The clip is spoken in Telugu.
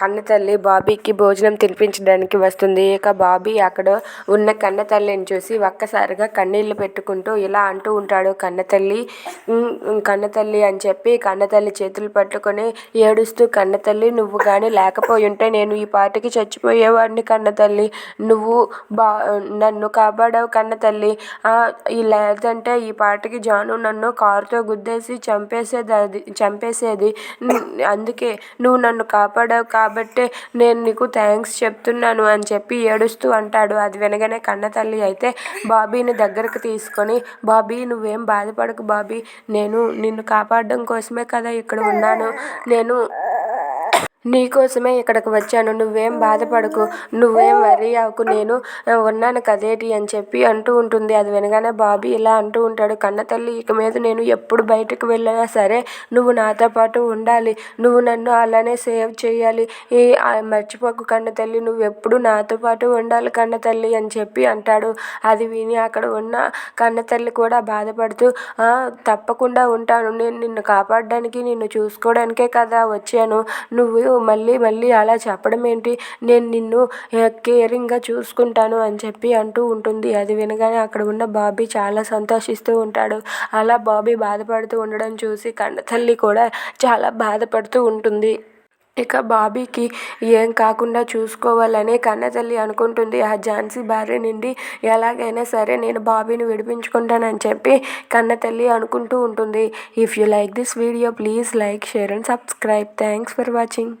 కన్నతల్లి బాబీకి భోజనం తినిపించడానికి వస్తుంది. ఇక బాబీ అక్కడ ఉన్న కన్నతల్లిని చూసి ఒక్కసారిగా కన్నీళ్ళు పెట్టుకుంటూ ఇలా అంటూ ఉంటాడు. కన్నతల్లి కన్నతల్లి అని చెప్పి కన్నతల్లి చేతులు పట్టుకొని ఏడుస్తూ కన్నతల్లి నువ్వు కానీ లేకపోయి ఉంటే నేను ఈ పాటికి చచ్చిపోయేవాడిని కన్నతల్లి. నువ్వు బా నన్ను కాపాడావు కన్నతల్లి. లేదంటే ఈ పాటికి జాను నన్ను కారుతో గుద్దేసి చంపేసేది అది చంపేసేది అందుకే నువ్వు నన్ను కాపాడావు కాబట్టే నేను నీకు థ్యాంక్స్ చెప్తున్నాను అని చెప్పి ఏడుస్తూ అంటాడు. అది వినగానే కన్నతల్లి అయితే బాబీని దగ్గరకు తీసుకొని బాబీ నువ్వేం బాధపడకు బాబీ నేను నిన్ను కాపాడడం కోసమే కదా ఇక్కడ ఉన్నాను. నేను నీకోసమే ఇక్కడికి వచ్చాను. నువ్వేం బాధపడకు. నువ్వేం వరీ అవ్వకు నేను ఉన్నాను కదేటి అని చెప్పి అంటూ ఉంటుంది. అది వినగానే బాబీ ఇలా అంటూ ఉంటాడు. కన్న తల్లి ఇక మీద నేను ఎప్పుడు బయటకు వెళ్ళినా సరే నువ్వు నాతో పాటు ఉండాలి. నువ్వు నన్ను అలానే సేవ్ చేయాలి. ఈ మర్చిపోకు కన్న తల్లి. నువ్వు ఎప్పుడు నాతో పాటు ఉండాలి కన్న తల్లి అని చెప్పి అంటాడు. అది విని అక్కడ ఉన్న కన్న తల్లి కూడా బాధపడుతూ తప్పకుండా ఉంటాను. నేను నిన్ను కాపాడడానికి నిన్ను చూసుకోవడానికే కదా వచ్చాను. నువ్వు మళ్ళీ మళ్ళీ అలా చెప్పడం ఏంటి? నేను నిన్ను కేరింగ్గా చూసుకుంటాను అని చెప్పి అంటూ ఉంటుంది. అది వినగానే అక్కడ ఉన్న బాబీ చాలా సంతోషిస్తూ ఉంటాడు. అలా బాబీ బాధపడుతూ ఉండడం చూసి కన్నతల్లి కూడా చాలా బాధపడుతూ ఉంటుంది. ఇక బాబీకి ఏం కాకుండా చూసుకోవాలని కన్నతల్లి అనుకుంటుంది. ఆ ఝాన్సీ భార్య నుండి ఎలాగైనా సరే నేను బాబీని విడిపించుకుంటానని చెప్పి కన్నతల్లి అనుకుంటూ ఉంటుంది. If you like this video please like share and subscribe thanks for watching